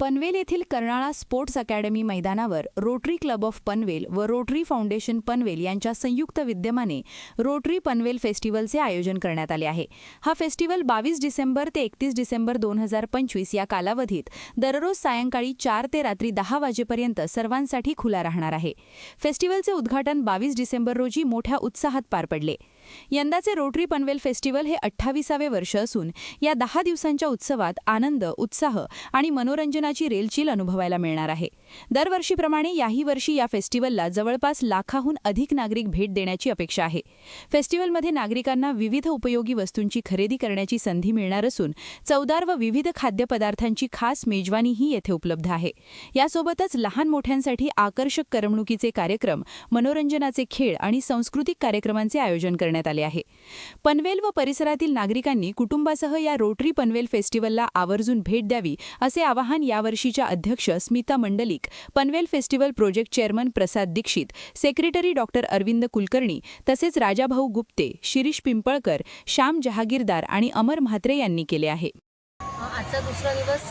पनवेल येथील Karnala sports academy मैदानावर Rotary club of Panvel व रोटरी फाउंडेशन पनवेल यांच्या संयुक्त विद्यमाने रोटरी पनवेल फेस्टिवलचे आयोजन करण्यात आले आहे. हा फेस्टिवल बावीस डिसेंबर ते एकतीस डिसेंबर दोन हजार पंचवीस या कालावधीत दररोज सायंकाळी चार ते रात्री दहा वाजेपर्यंत सर्वांसाठी खुला राहणार आहे. फेस्टिवलचे उद्घाटन बावीस डिसेंबर रोजी मोठ्या उत्साहात पार पडले. यंदाचे रोटरी पनवेल फेस्टिवल हे अठ्ठावीसावे वर्ष असून या दहा दिवसांच्या उत्सवात आनंद उत्साह आणि मनोरंजनाची रेलचील अनुभवायला मिळणार आहे. दरवर्षीप्रमाणे याही वर्षी या फेस्टिवलला जवळपास लाखाहून अधिक नागरिक भेट देण्याची अपेक्षा आहे. फेस्टिवलमध्ये नागरिकांना विविध उपयोगी वस्तूंची खरेदी करण्याची संधी मिळणार असून चवदार व विविध खाद्यपदार्थांची खास मेजवानीही येथे उपलब्ध आहे. यासोबतच लहान मोठ्यांसाठी आकर्षक करमणुकीचे कार्यक्रम मनोरंजनाचे खेळ आणि सांस्कृतिक कार्यक्रमांचे आयोजन करण्यात आले आहे. पनवेल व परिसरातील नागरिकांनी कुटुंबासह या रोटरी पनवेल फेस्टिवलला आवर्जून भेट द्यावी असे आवाहन यावर्षीच्या अध्यक्ष Smita Mandlik Panvel festival project chairman Prasad Dixit secretary doctor Arvind Kulkarni तसेच राजाभाऊ गुप्ते शिरीष पिंपळकर श्याम जहागीरदार आणि अमर म्हात्रे यांनी केले आहे. आजचा दुसरा दिवस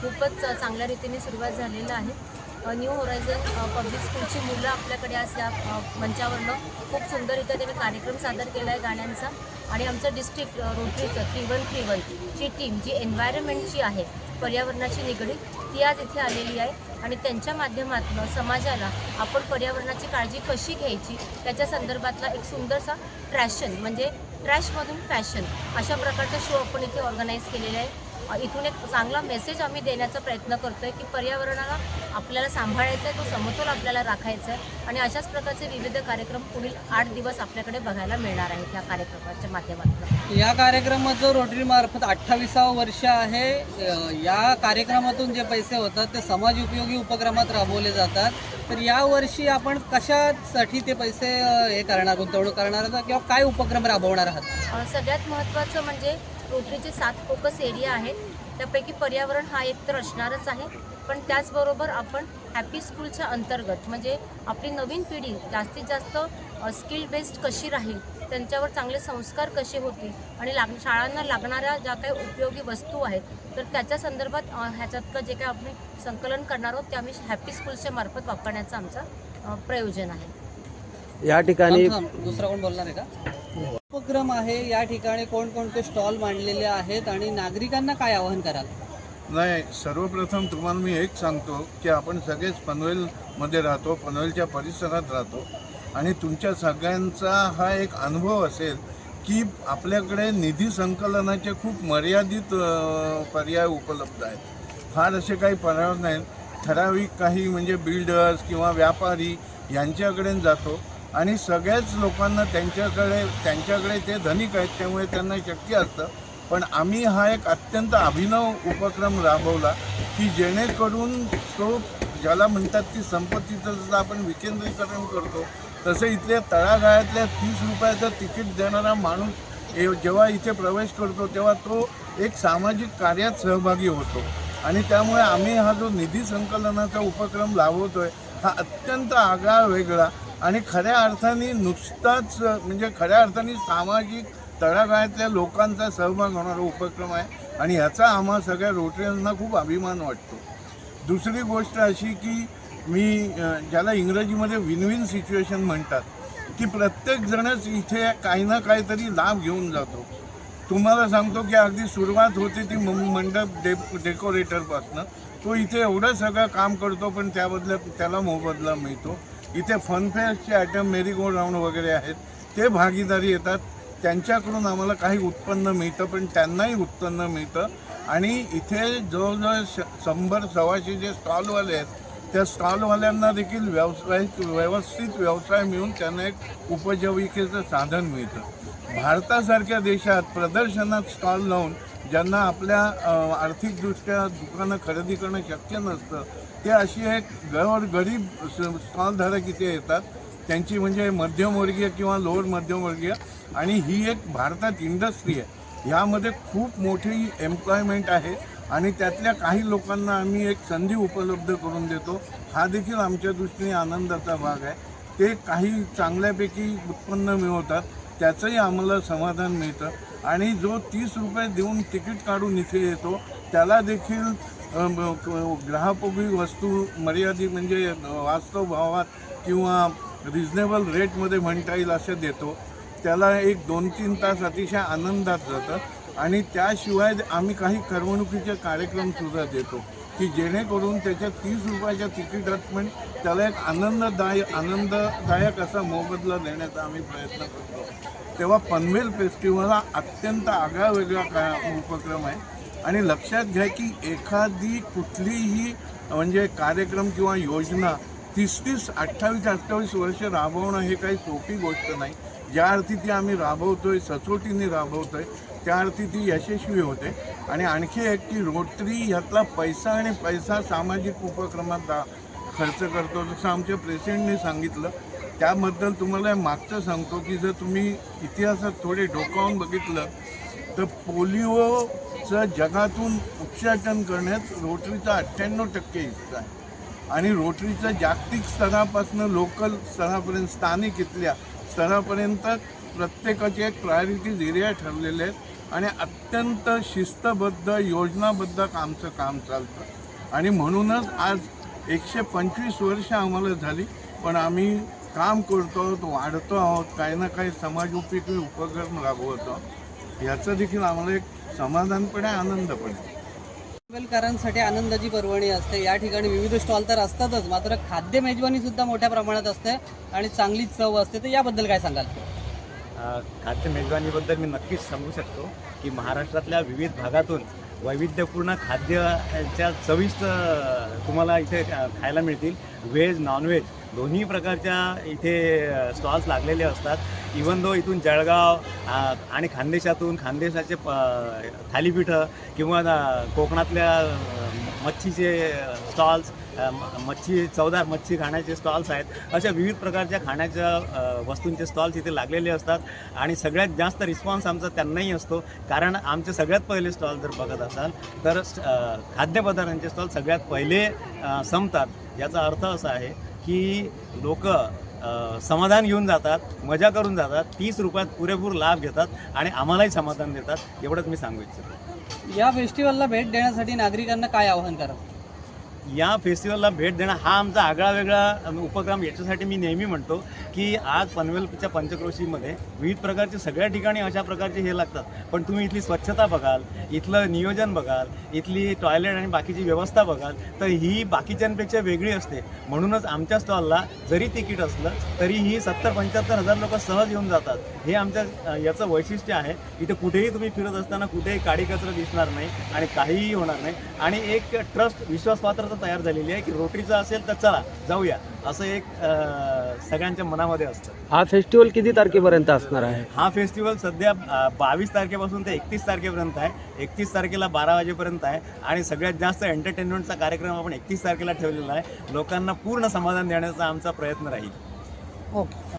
खूपच चांगल्या रीतीने सुरुवात झालेला आहे. न्यू होरायझन पब्लिक स्कूलची मुलं आपल्याकडे आज या मंचावरनं खूप सुंदररित्या त्यांनी कार्यक्रम सादर केला आहे गाण्यांचा. आणि आमचं डिस्ट्रिक्ट रोटरीचं थ्री वन थ्री वनची टीम जी एन्व्हायरमेंटची आहे पर्यावरणाची निगडीत ती आज इथे आलेली आहे. आणि त्यांच्या माध्यमातून समाजाला आपण पर्यावरणाची काळजी कशी घ्यायची त्याच्या संदर्भातला एक सुंदरसा ट्रॅशन म्हणजे ट्रॅशमधून फॅशन अशा प्रकारचा शो आपण इथे ऑर्गनाईज केलेला आहे. इथून एक चांगला मेसेज आम्ही देण्याचा प्रयत्न करतो आहे की पर्यावरणाला आपल्याला सांभाळायचं आहे तो समतोल आपल्याला राखायचा आहे आणि अशाच प्रकारचे विविध कार्यक्रम पुढील आठ दिवस आपल्याकडे बघायला मिळणार आहेत या कार्यक्रमाच्या माध्यमातून. या कार्यक्रमाचं रोटरी मार्फत अठ्ठावीसावं वर्ष आहे. या कार्यक्रमातून जे पैसे होतात ते समाज उपयोगी उपक्रमात राबवले जातात. तर यावर्षी आपण कशासाठी ते पैसे हे करणार गुंतवणूक करणार आहात किंवा काय उपक्रम राबवणार आहात? सगळ्यात महत्त्वाचं म्हणजे रोटरीचे सात फोकस एरिया आहेत. त्यापैकी पर्यावरण हा एक तर असणारच आहे. पण त्याचबरोबर आपण हॅपी स्कूलच्या अंतर्गत म्हणजे आपली नवीन पिढी जास्तीत जास्त स्किल बेस्ड कशी राहील त्यांच्यावर चांगले संस्कार कसे होतील आणि लाग शाळांना लागणाऱ्या ज्या काही उपयोगी वस्तू आहेत तर त्याच्या संदर्भात ह्याच्यातलं जे काही आपण संकलन करणार आहोत ते आम्ही हॅपी स्कूलच्या मार्फत वापरण्याचं आमचं प्रयोजन आहे. या ठिकाणी. दुसरा कोण बोलणार आहे का? उपक्रम आहे या ठिकाणी कोणकोणते स्टॉल मांडलेले आहेत आणि नागरिकांना काय आवाहन कराल? नाही सर्वप्रथम तुम्हाला मी एक सांगतो की आपण सगळेच पनवेलमध्ये राहतो पनवेलच्या परिसरात राहतो आणि तुमच्या सगळ्यांचा हा एक अनुभव असेल की आपल्याकडे निधी संकलनाचे खूप मर्यादित पर्याय उपलब्ध आहेत. फार असे काही पर्याय नाहीत. ठराविक काही म्हणजे बिल्डर्स किंवा व्यापारी यांच्याकडे जातो. आणि सगळ्याच लोकांना त्यांच्याकडे त्यांच्याकडे ते धनिक आहेत त्यामुळे त्यांना शक्य असतं. पण आम्ही हा एक अत्यंत अभिनव उपक्रम राबवला की जेणेकरून तो ज्याला म्हणतात की संपत्तीचं जसं आपण विकेंद्रीकरण करतो तसं इथल्या तळागाळातल्या तीस रुपयाचं तिकीट देणारा माणूस ए- जेव्हा इथे प्रवेश करतो तेव्हा तो एक सामाजिक कार्यात सहभागी होतो. आणि त्यामुळे आम्ही हा जो निधी संकलनाचा उपक्रम लावतोय हा अत्यंत आगळा वेगळा आणि खऱ्या अर्थाने नुसताच म्हणजे खऱ्या अर्थाने सामाजिक तळागाळातल्या लोकांचा सहभाग होणारा उपक्रम आहे. आणि ह्याचा आम्हा सगळ्या रोटरीयांना खूप अभिमान वाटतो. दुसरी गोष्ट अशी की मी ज्याला इंग्रजीमध्ये विन विन सिच्युएशन म्हणतात की प्रत्येकजणच इथे काही ना काहीतरी लाभ घेऊन जातो. तुम्हाला सांगतो की अगदी सुरुवात होते ती म- मंडप डे डेकोरेटरपासनं तो इथे एवढं सगळं काम करतो पण त्याबदल्यात त्याला मोबदला मिळतो. इथे फनफेअरचे आयटम मेरी राऊंड वगैरे आहेत. ते भागीदारी येतात. त्यांच्याकडून आम्हाला काही उत्पन्न मिळतं पण त्यांनाही उत्पन्न मिळतं. आणि इथे जवळजवळ श शंभर सव्वाशे जे स्टॉलवाले आहेत त्या स्टॉलवाल्यांना देखील व्यावसायिक व्यवस्थित व्यवसाय मिळून त्यांना एक उपजीविकेचं साधन मिळतं. भारतासारख्या देशात प्रदर्शनात स्टॉल लावून ज्यांना आपल्या आर्थिकदृष्ट्या दुकानं खरेदी करणं शक्य नसतं ते अशी एक गौर गरीब स्टॉलधारक इथे येतात. त्यांची म्हणजे मध्यमवर्गीय किंवा लोअर मध्यमवर्गीय. आणि ही एक भारतात इंडस्ट्री आहे. ह्यामध्ये खूप मोठी एम्प्लॉयमेंट आहे. आणि त्यातल्या काही लोकांना आम्ही एक संधी उपलब्ध करून देतो. हा देखील आमच्या दृष्टीने आनंदाचा भाग आहे. ते काही चांगल्यापैकी उत्पन्न मिळवतात. त्याचंही आम्हाला समाधान मिळतं. आणि जो तीस रुपये देऊन तिकीट काढून इथे येतो त्याला देखील ग्राहकोपी वस्तू मर्यादित म्हणजे वास्तव भावात किंवा रिजनेबल रेटमध्ये म्हणता येईल असं देतो. त्याला एक दोन तीन तास अतिशय आनंदात जातं आणि त्याशिवाय आम्ही काही करमणुकीचे कार्यक्रमसुद्धा देतो की जेणेकरून त्याच्या तीस रुपयाच्या तिकिटात पण त्याला एक आनंददाय आनंददायक असा मोबदला देण्याचा आम्ही प्रयत्न करतो. तेव्हा पनवेल फेस्टिवल हा अत्यंत आगळा वेगळा का उपक्रम आहे. आणि लक्षात घ्या की एखादी कुठलीही म्हणजे कार्यक्रम किंवा योजना तीस तीस अठ्ठावीस अठ्ठावीस वर्ष राबवणं हे काही सोपी गोष्ट नाही. ज्या अर्थी ती आम्ही राबवतो आहे सचोटीने राबवतोय त्या अर्थी ती यशस्वी होते. आणि आणखी एक की रोटरी ह्यातला पैसा आणि पैसा सामाजिक उपक्रमात दा खर्च करतो. जसं आमच्या प्रेसिडेंटने सांगितलं त्याबद्दल तुम्हाला मागचं सांगतो की जर तुम्ही इतिहासात थोडे डोकावून बघितलं तर पोलिओचं जगातून उच्चाटन करण्यात रोटरीचा अठ्ठ्याण्णव टक्के हिस्सा आहे. आणि रोटरीचं जागतिक स्तरापासून लोकल स्तरापर्यंत स्थानिक इथल्या स्तरापर्यंत प्रत्येकाचे एक प्रायोरिटीज एरिया ठरलेले आहेत. आणि अत्यंत शिस्तबद्ध योजनाबद्ध आमचं काम चालतं. आणि म्हणूनच आज एकशे पंचवीस वर्ष आम्हाला झाली पण आम्ही काम करतो आहोत वाढतो आहोत काही ना काही समाजोपयोगी उपक्रम राबवतो. ह्याचं देखील आम्हाला एक समाधान पण आहे आनंद पण आहे. पनवेलकरांसाठी आनंदाची पर्वणी असते. या ठिकाणी विविध स्टॉल तर असतातच. मात्र खाद्य मेजवानी सुद्धा मोठ्या प्रमाणात असते आणि चांगली चव असते. तर याबद्दल काय सांगाल? खाद्य मेजवानीबद्दल मी नक्कीच सांगू शकतो की महाराष्ट्रातल्या विविध भागातून वैविध्यपूर्ण खाद्याच्या चविष्ट तुम्हाला इथे खायला मिळतील. व्हेज नॉनव्हेज दोन्ही प्रकारच्या इथे स्टॉल्स लागलेले असतात. इवन दो इथून जळगाव आणि खानदेशातून खानदेशाचे प- थालीपीठं किंवा कोकणातल्या मच्छीचे स्टॉल्स मच्छी चवदार मच्छी खाण्याचे स्टॉल्स आहेत. अशा विविध प्रकारच्या खाण्याच्या वस्तूंचे स्टॉल्स इथे लागलेले असतात. आणि सगळ्यात जास्त रिस्पॉन्स आमचा त्यांनाही असतो. कारण आमचे सगळ्यात पहिले स्टॉल जर बघत असाल तर खाद्यपदार्थांचे स्टॉल सगळ्यात पहिले संपतात. याचा अर्थ असा आहे की लोक समाधान घेऊन जातात मजा करून जातात तीस रुपयात पुरेपूर लाभ घेतात आणि आम्हालाही समाधान देतात एवढंच मी सांगू इच्छितो. या फेस्टिवलला भेट देण्यासाठी नागरिकांना काय आवाहन करा या फेस्टिवलला भेट देणं हा आमचा आगळा वेगळा उपक्रम. याच्यासाठी मी नेहमी म्हणतो की आज पनवेलच्या पंचक्रोशीमध्ये विविध प्रकारचे सगळ्या ठिकाणी अशा प्रकारचे हे लागतात. पण तुम्ही इथली स्वच्छता बघाल इथलं नियोजन बघाल इथली टॉयलेट आणि बाकीची व्यवस्था बघाल तर ही बाकीच्यांपेक्षा वेगळी असते. म्हणूनच आमच्या स्टॉलला जरी तिकीट असलं तरी ही सत्तर पंच्याहत्तर हजार लोक सहज येऊन जातात. हे आमच्या याचं वैशिष्ट्य आहे. इथे कुठेही तुम्ही फिरत असताना कुठेही काडी कचरा दिसणार नाही आणि काहीही होणार नाही. आणि एक ट्रस्ट विश्वासपात्रता तयार झालेली आहे की रोटरीचं असेल तर चला जाऊया. असं एक सगळ्यांच्या मनामध्ये असतं. हा फेस्टिवल किती तारखेपर्यंत असणार आहे? हा फेस्टिवल सध्या बावीस तारखेपासून ते एकतीस तारखेपर्यंत आहे. एकतीस तारखेला बारा वाजेपर्यंत आहे आणि सगळ्यात जास्त एंटरटेनमेंटचा कार्यक्रम आपण एकतीस तारखेला ठेवलेला आहे. लोकांना पूर्ण समाधान देण्याचा आमचा प्रयत्न राहील. ओके.